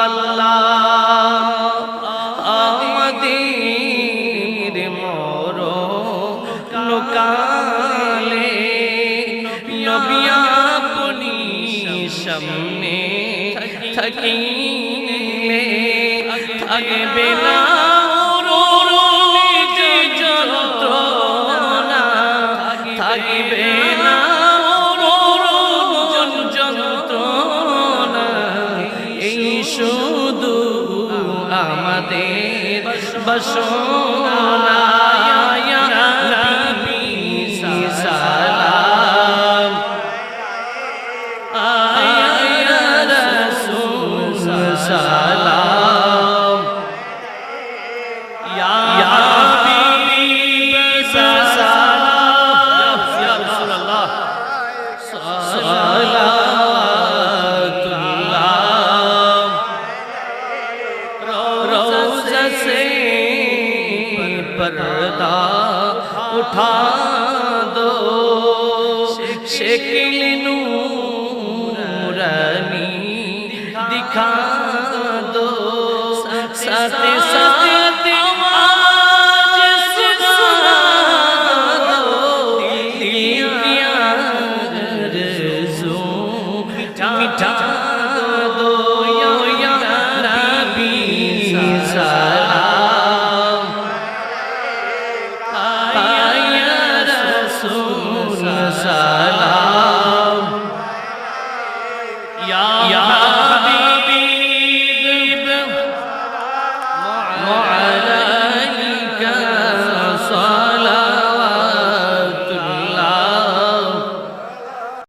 বাংলা আমাদের মর লোকালে নবী আপনি সামনে থাকিলে আগে বেলা থাকবে আমাদের বসোনা पर्दा उठा दो शिकिल नूरनी दिखा दो सत सत Ya